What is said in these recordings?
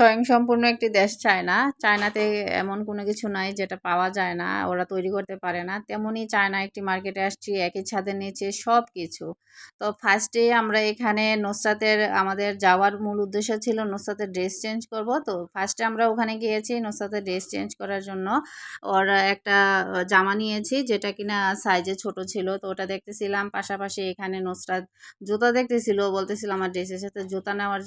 স্বয়ংসম্পূর্ণ একটি দেশ চায়না। চায়নাতে এমন কোনো কিছু নাই যেটা পাওয়া যায় না, ওরা তৈরি করতে পারে না। তেমনই চায়না একটি মার্কেটে আসছি একই ছাদের নিচে সব কিছু তো ফার্স্টে আমরা এখানে নুসরাতের, আমাদের যাওয়ার মূল উদ্দেশ্য ছিল নুসরাতের ড্রেস চেঞ্জ করব। তো ফার্স্টে আমরা ওখানে গিয়েছি নুসরাতের ড্রেস চেঞ্জ করার জন্য। ওর একটা জামা নিয়েছি যেটা কিনা সাইজে ছোট ছিল। তো ওটা দেখতেছিলাম। পাশাপাশি এখানে নুসরাত জুতা দেখতেছিল। বলতেছিল, আমার ড্রেসের সাথে জুতা নেওয়ার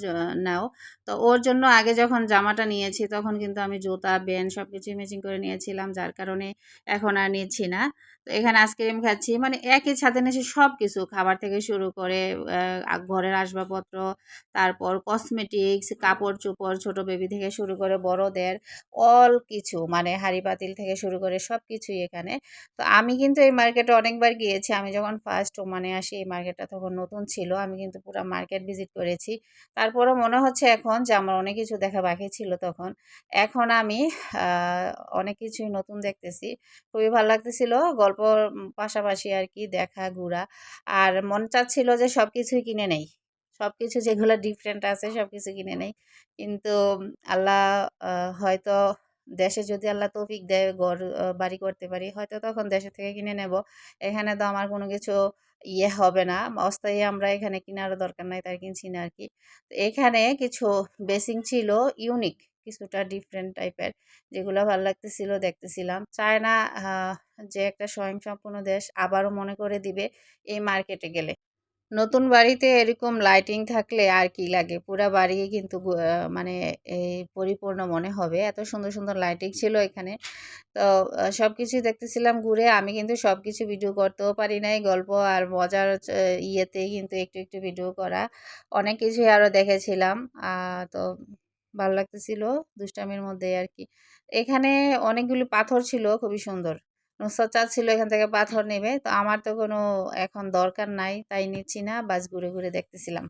নাও। তো ওর জন্য আগে যখন জামাটা নিয়েছি, তখন কিন্তু আমি জুতা, ব্যান্ড সব কিছুই ম্যাচিং করে নিয়েছিলাম, যার কারণে এখন আর নিচ্ছি না। তো এখানে আইসক্রিম খাচ্ছি মানে একই ছাদে নিয়েছি সব কিছু খাবার থেকে শুরু করে ঘরের আসবাবপত্র, তারপর কসমেটিক্স কাপড় চোপড় ছোট বেবি থেকে শুরু করে বড়দের অল কিছু মানে হাঁড়ি পাতিল থেকে শুরু করে সব কিছুই এখানে। তো আমি কিন্তু এই মার্কেটে অনেকবার গিয়েছি, আমি যখন ফার্স্ট ওমানে আসি এই মার্কেটটা তখন নতুন ছিল, আমি কিন্তু পুরো মার্কেট ভিজিট করেছি। তারপরও মনে হচ্ছে এখন যে আমার অনেক কিছু দেখা বাকি ছিল তখন। এখন আমি অনেক কিছুই নতুন দেখতেছি। খুবই ভালো লাগতেছিল গল্প পাশাপাশি আর কি দেখা, ঘোরা। আর মন চাচ্ছিল যে সব কিছুই কিনে নেই। সব কিছু যেগুলো ডিফারেন্ট আছে সব কিছু কিনে নেই। কিন্তু আল্লাহ হয়তো দেশে যদি আল্লাহ তৌফিক দেয়, ঘর বাড়ি করতে পারি, হয়তো তখন দেশে থেকে কিনে নেব। এখানে তো আমার কোনো কিছু ইয়ে হবে না। অস্থায়ী আমরা এখানে কেনারও দরকার নাই তাই কিনছি না আর কি তো এখানে কিছু বেসিং ছিল ইউনিক, কিছুটা ডিফারেন্ট টাইপের, যেগুলো ভালো লাগতেছিল, দেখতেছিলাম। চায়না যে একটা স্বয়ংসম্পূর্ণ দেশ আবারও মনে করে দিবে এই মার্কেটে গেলে। নতুন বাড়িতে এরকম লাইটিং থাকলে আর কি লাগে? পুরা বাড়ি কিন্তু মানে এই পরিপূর্ণ মনে হবে। এত সুন্দর সুন্দর লাইটিং ছিল এখানে। তো সব কিছুই দেখতেছিলাম ঘুরে। আমি কিন্তু সব কিছু ভিডিও করতেও পারি নাই। গল্প আর মজার ইয়েতেই কিন্তু একটু একটু ভিডিও করা। অনেক কিছুই আরও দেখেছিলাম। তো ভালো লাগতেছিল দুষ্টামির মধ্যে আর কি। এখানে অনেকগুলি পাথর ছিল, খুবই সুন্দর। নুসরাত চাচ্ছিল এখান থেকে পাথর নেবে। তো আমার তো কোনো এখন দরকার নাই, তাই নিচ্ছি না। বাস ঘুরে ঘুরে দেখতেছিলাম।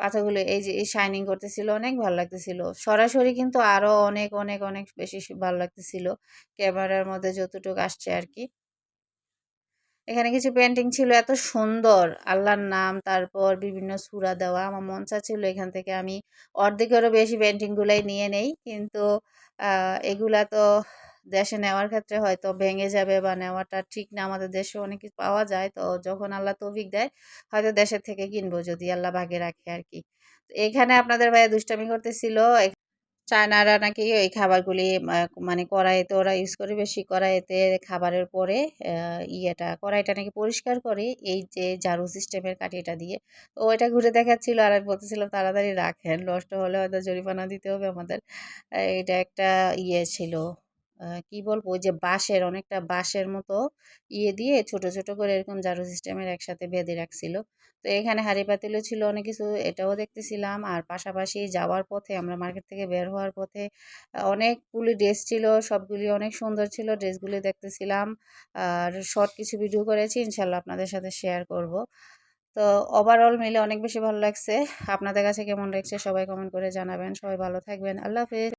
পাথরগুলো এই যে, এই শাইনিং করতেছিল, অনেক ভালো লাগতেছিল। সরাসরি কিন্তু আরও অনেক অনেক অনেক বেশি ভালো লাগতেছিল। ক্যামেরার মধ্যে যতটুকু আসছে আর কি এখানে কিছু পেন্টিং ছিল, এত সুন্দর। আল্লাহর নাম, তারপর বিভিন্ন সুরা দেওয়া। আমার মন চাচ্ছিল এখান থেকে আমি অর্ধেকেরও বেশি পেন্টিংগুলাই নিয়ে নেই। কিন্তু এগুলা তো দেশে নেওয়ার ক্ষেত্রে হয়তো ভেঙে যাবে বা নেওয়াটা ঠিক না। আমাদের দেশে অনেক কিছু পাওয়া যায়। তো যখন আল্লাহ তৌফিক দেয়, হয়তো দেশের থেকে কিনবো যদি আল্লাহ ভাগে রাখে আর কি এখানে আপনাদের ভাইয়া দুষ্টামি করতেছিল। চায়নারা নাকি এই খাবারগুলি মানে কড়াইতে ওরা ইউজ করে বেশি। কড়াইতে খাবারের পরে ইয়েটা, কড়াইটা নাকি পরিষ্কার করে এই যে ঝাড়ু সিস্টেমের কাঠিটা দিয়ে, তো ওইটা ঘুরে দেখাচ্ছিল আর আমি বলতেছিলাম, তাড়াতাড়ি রাখেন। নষ্ট হলে হয়তো জরিমানা দিতে হবে আমাদের। এটা একটা ইয়ে ছিল। কি বলব? ওই যে বাঁশের, অনেকটা বাঁশের মতো ইয়ে দিয়ে ছোট ছোট করে এরকম জারু সিস্টেমের একসাথে বেঁধে রাখছিল। তো এখানে হাঁড়ি পাতিলও ছিল অনেক কিছু, এটাও দেখতেছিলাম। আর পাশাপাশি যাওয়ার পথে, আমরা মার্কেট থেকে বের হওয়ার পথে অনেকগুলি ড্রেস ছিল, সবগুলি অনেক সুন্দর ছিল, ড্রেসগুলি দেখতেছিলাম। আর শর্ট কিছু ভিডিও করেছি, ইনশাল্লাহ আপনাদের সাথে শেয়ার করব। তো ওভারঅল মিলে অনেক বেশি ভালো লাগছে। আপনাদের কাছে কেমন লাগছে সবাই কমেন্ট করে জানাবেন। সবাই ভালো থাকবেন। আল্লাহ হাফিজ।